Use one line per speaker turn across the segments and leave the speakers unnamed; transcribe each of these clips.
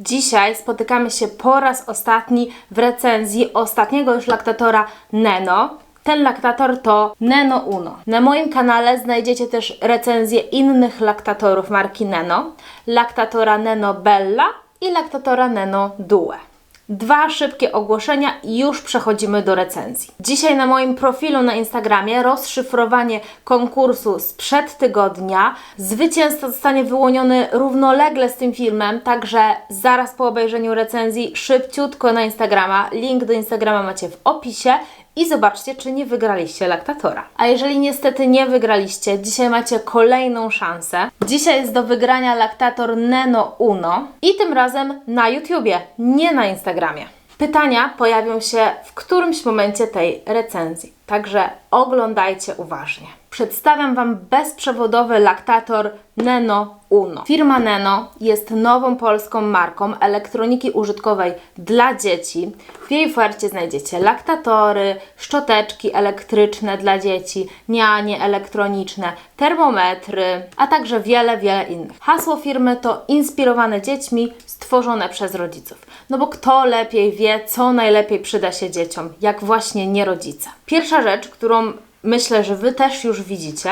Dzisiaj spotykamy się po raz ostatni w recenzji ostatniego już laktatora Neno. Ten laktator to Neno Uno. Na moim kanale znajdziecie też recenzje innych laktatorów marki Neno. Laktatora Neno Bella i laktatora Neno Due. Dwa szybkie ogłoszenia i już przechodzimy do recenzji. Dzisiaj na moim profilu na Instagramie rozszyfrowanie konkursu sprzed tygodnia. Zwycięzca zostanie wyłoniony równolegle z tym filmem, także zaraz po obejrzeniu recenzji szybciutko na Instagrama. Link do Instagrama macie w opisie i zobaczcie, czy nie wygraliście laktatora. A jeżeli niestety nie wygraliście, dzisiaj macie kolejną szansę. Dzisiaj jest do wygrania laktator Neno Uno i tym razem na YouTubie, nie na Instagramie. Pytania pojawią się w którymś momencie tej recenzji, także oglądajcie uważnie. Przedstawiam Wam bezprzewodowy laktator Neno Uno. Firma Neno jest nową polską marką elektroniki użytkowej dla dzieci. W jej ofercie znajdziecie laktatory, szczoteczki elektryczne dla dzieci, nianie elektroniczne, termometry, a także wiele, wiele innych. Hasło firmy to inspirowane dziećmi, stworzone przez rodziców. No bo kto lepiej wie, co najlepiej przyda się dzieciom, jak właśnie nie rodzice. Pierwsza rzecz, którą myślę, że Wy też już widzicie,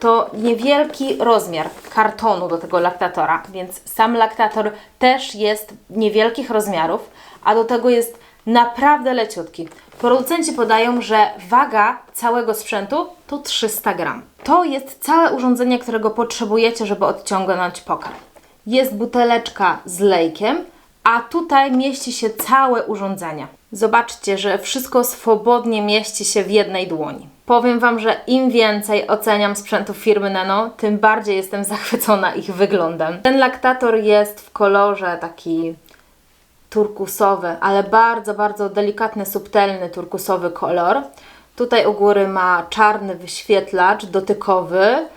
to niewielki rozmiar kartonu do tego laktatora, więc sam laktator też jest niewielkich rozmiarów, a do tego jest naprawdę leciutki. Producenci podają, że waga całego sprzętu to 300 gram. To jest całe urządzenie, którego potrzebujecie, żeby odciągnąć pokarm. Jest buteleczka z lejkiem, a tutaj mieści się całe urządzenie. Zobaczcie, że wszystko swobodnie mieści się w jednej dłoni. Powiem Wam, że im więcej oceniam sprzętów firmy Nano, tym bardziej jestem zachwycona ich wyglądem. Ten laktator jest w kolorze taki turkusowy, ale bardzo, bardzo delikatny, subtelny turkusowy kolor. Tutaj u góry ma czarny wyświetlacz dotykowy,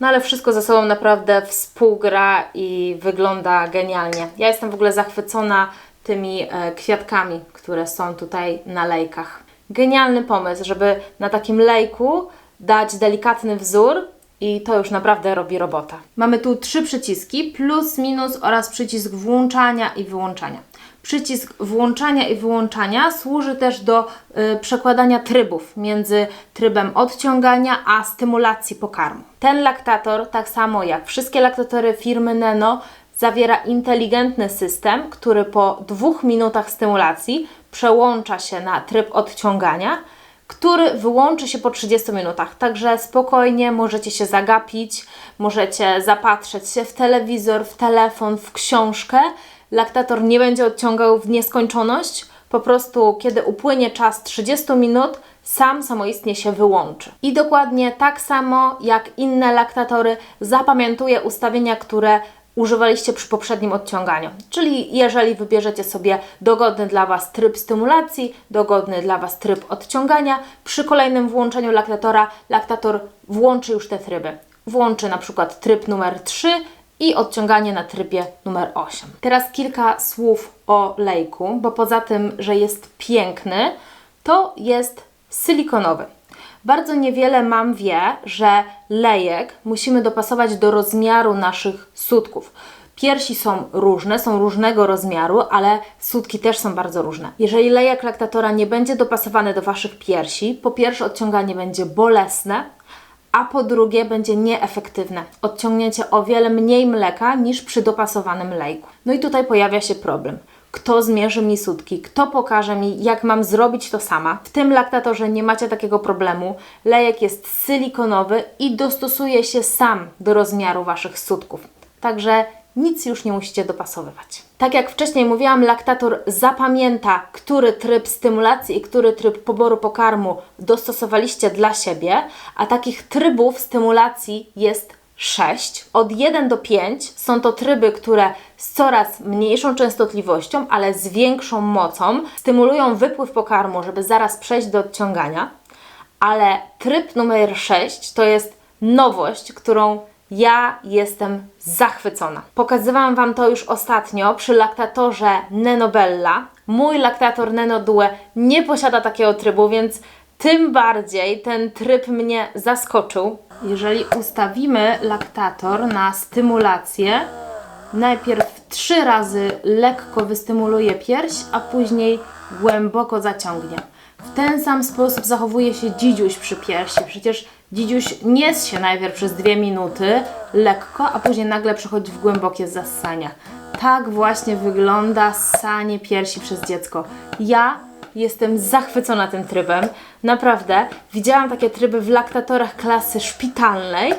no ale wszystko ze sobą naprawdę współgra i wygląda genialnie. Ja jestem w ogóle zachwycona tymi e, kwiatkami, które są tutaj na lejkach. Genialny pomysł, żeby na takim lejku dać delikatny wzór i to już naprawdę robi robotę. Mamy tu trzy przyciski, plus, minus oraz przycisk włączania i wyłączania. Przycisk włączania i wyłączania służy też do y, przekładania trybów między trybem odciągania a stymulacji pokarmu. Ten laktator, tak samo jak wszystkie laktatory firmy Neno, zawiera inteligentny system, który po dwóch minutach stymulacji przełącza się na tryb odciągania, który wyłączy się po 30 minutach. Także spokojnie możecie się zagapić, możecie zapatrzeć się w telewizor, w telefon, w książkę. Laktator nie będzie odciągał w nieskończoność. Po prostu, kiedy upłynie czas 30 minut, sam samoistnie się wyłączy. I dokładnie tak samo jak inne laktatory, zapamiętuje ustawienia, które używaliście przy poprzednim odciąganiu. Czyli jeżeli wybierzecie sobie dogodny dla Was tryb stymulacji, dogodny dla Was tryb odciągania, przy kolejnym włączeniu laktatora, laktator włączy już te tryby. Włączy na przykład tryb numer 3 i odciąganie na trybie numer 8. Teraz kilka słów o lejku, bo poza tym, że jest piękny, to jest silikonowy. Bardzo niewiele mam wie, że lejek musimy dopasować do rozmiaru naszych sutków. Piersi są różne, są różnego rozmiaru, ale sutki też są bardzo różne. Jeżeli lejek laktatora nie będzie dopasowany do Waszych piersi, po pierwsze odciąganie będzie bolesne, a po drugie będzie nieefektywne. Odciągnięcie o wiele mniej mleka niż przy dopasowanym lejku. No i tutaj pojawia się problem. Kto zmierzy mi sutki? Kto pokaże mi, jak mam zrobić to sama? W tym laktatorze nie macie takiego problemu. Lejek jest silikonowy i dostosuje się sam do rozmiaru Waszych sutków. Także nic już nie musicie dopasowywać. Tak jak wcześniej mówiłam, laktator zapamięta, który tryb stymulacji i który tryb poboru pokarmu dostosowaliście dla siebie, a takich trybów stymulacji jest 6. Od 1 do 5 są to tryby, które z coraz mniejszą częstotliwością, ale z większą mocą stymulują wypływ pokarmu, żeby zaraz przejść do odciągania. Ale tryb numer 6 to jest nowość, którą ja jestem zachwycona. Pokazywałam Wam to już ostatnio przy laktatorze Nenobella. Mój laktator Neno Due nie posiada takiego trybu, więc tym bardziej ten tryb mnie zaskoczył. Jeżeli ustawimy laktator na stymulację, najpierw trzy razy lekko wystymuluje pierś, a później głęboko zaciągnie. W ten sam sposób zachowuje się dzidziuś przy piersi. Przecież dzidziuś nies się najpierw przez dwie minuty lekko, a później nagle przechodzi w głębokie zassania. Tak właśnie wygląda ssanie piersi przez dziecko. Ja jestem zachwycona tym trybem. Naprawdę. Widziałam takie tryby w laktatorach klasy szpitalnej,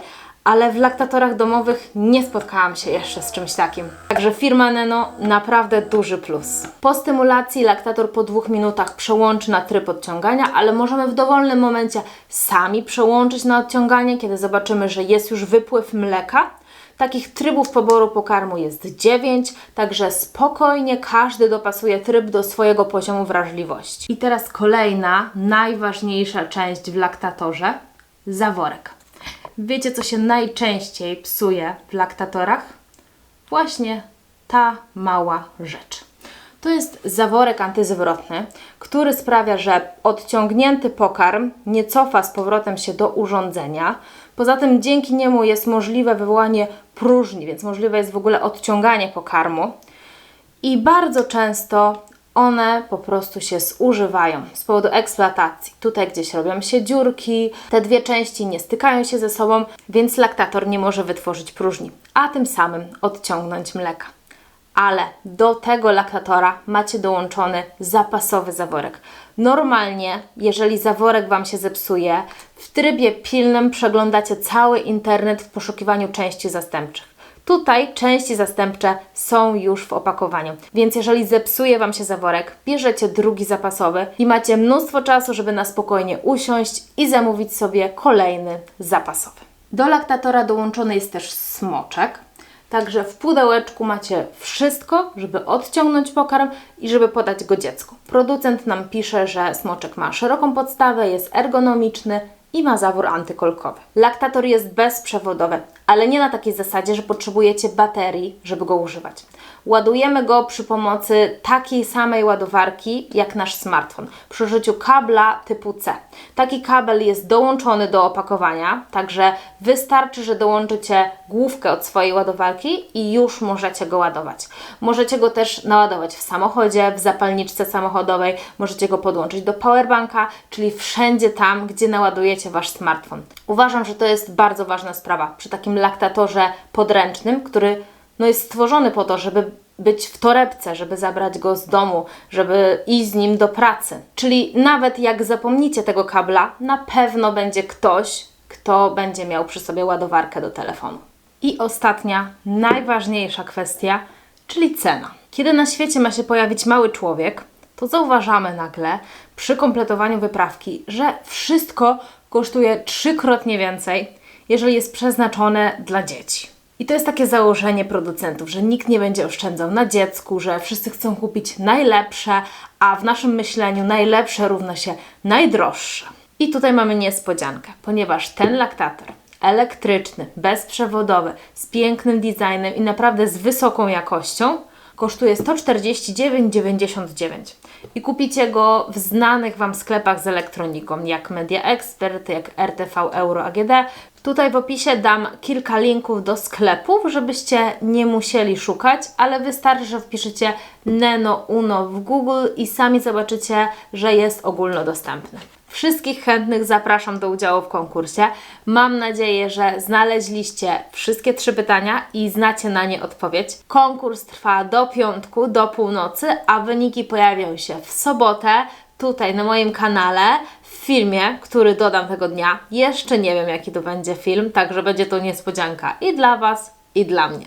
ale w laktatorach domowych nie spotkałam się jeszcze z czymś takim. Także firma Neno naprawdę duży plus. Po stymulacji laktator po dwóch minutach przełączy na tryb odciągania, ale możemy w dowolnym momencie sami przełączyć na odciąganie, kiedy zobaczymy, że jest już wypływ mleka. Takich trybów poboru pokarmu jest 9, także spokojnie każdy dopasuje tryb do swojego poziomu wrażliwości. I teraz kolejna, najważniejsza część w laktatorze zaworek. Wiecie, co się najczęściej psuje w laktatorach? Właśnie ta mała rzecz. To jest zaworek antyzwrotny, który sprawia, że odciągnięty pokarm nie cofa z powrotem się do urządzenia. Poza tym dzięki niemu jest możliwe wywołanie próżni, więc możliwe jest w ogóle odciąganie pokarmu. I bardzo często one po prostu się zużywają z powodu eksploatacji. Tutaj gdzieś robią się dziurki, te dwie części nie stykają się ze sobą, więc laktator nie może wytworzyć próżni, a tym samym odciągnąć mleka. Ale do tego laktatora macie dołączony zapasowy zaworek. Normalnie, jeżeli zaworek Wam się zepsuje, w trybie pilnym przeglądacie cały internet w poszukiwaniu części zastępczych. Tutaj części zastępcze są już w opakowaniu, więc jeżeli zepsuje Wam się zaworek, bierzecie drugi zapasowy i macie mnóstwo czasu, żeby na spokojnie usiąść i zamówić sobie kolejny zapasowy. Do laktatora dołączony jest też smoczek, Także w pudełeczku macie wszystko, żeby odciągnąć pokarm i żeby podać go dziecku. Producent nam pisze, że smoczek ma szeroką podstawę, jest ergonomiczny i ma zawór antykolkowy. Laktator jest bezprzewodowy, ale nie na takiej zasadzie, że potrzebujecie baterii, żeby go używać. Ładujemy go przy pomocy takiej samej ładowarki jak nasz smartfon, przy użyciu kabla typu C. Taki kabel jest dołączony do opakowania, także wystarczy, że dołączycie główkę od swojej ładowarki i już możecie go ładować. Możecie go też naładować w samochodzie, w zapalniczce samochodowej, możecie go podłączyć do powerbanka, czyli wszędzie tam, gdzie naładujecie Wasz smartfon. Uważam, że to jest bardzo ważna sprawa przy takim laktatorze podręcznym, który no jest stworzony po to, żeby być w torebce, żeby zabrać go z domu, żeby iść z nim do pracy. Czyli nawet jak zapomnicie tego kabla, na pewno będzie ktoś, kto będzie miał przy sobie ładowarkę do telefonu. I ostatnia, najważniejsza kwestia, czyli cena. Kiedy na świecie ma się pojawić mały człowiek, to zauważamy nagle przy kompletowaniu wyprawki, że wszystko kosztuje trzykrotnie więcej, jeżeli jest przeznaczone dla dzieci. I to jest takie założenie producentów, że nikt nie będzie oszczędzał na dziecku, że wszyscy chcą kupić najlepsze, a w naszym myśleniu najlepsze równa się najdroższe. I tutaj mamy niespodziankę, ponieważ ten laktator elektryczny, bezprzewodowy, z pięknym designem i naprawdę z wysoką jakością kosztuje 149,99 i kupicie go w znanych Wam sklepach z elektroniką, jak Media Expert, jak RTV Euro AGD. Tutaj w opisie dam kilka linków do sklepów, żebyście nie musieli szukać, ale wystarczy, że wpiszecie Neno Uno w Google i sami zobaczycie, że jest ogólnodostępny. Wszystkich chętnych zapraszam do udziału w konkursie. Mam nadzieję, że znaleźliście wszystkie trzy pytania i znacie na nie odpowiedź. Konkurs trwa do piątku, do północy, a wyniki pojawią się w sobotę tutaj na moim kanale w filmie, który dodam tego dnia. Jeszcze nie wiem, jaki to będzie film, także będzie to niespodzianka i dla Was, i dla mnie.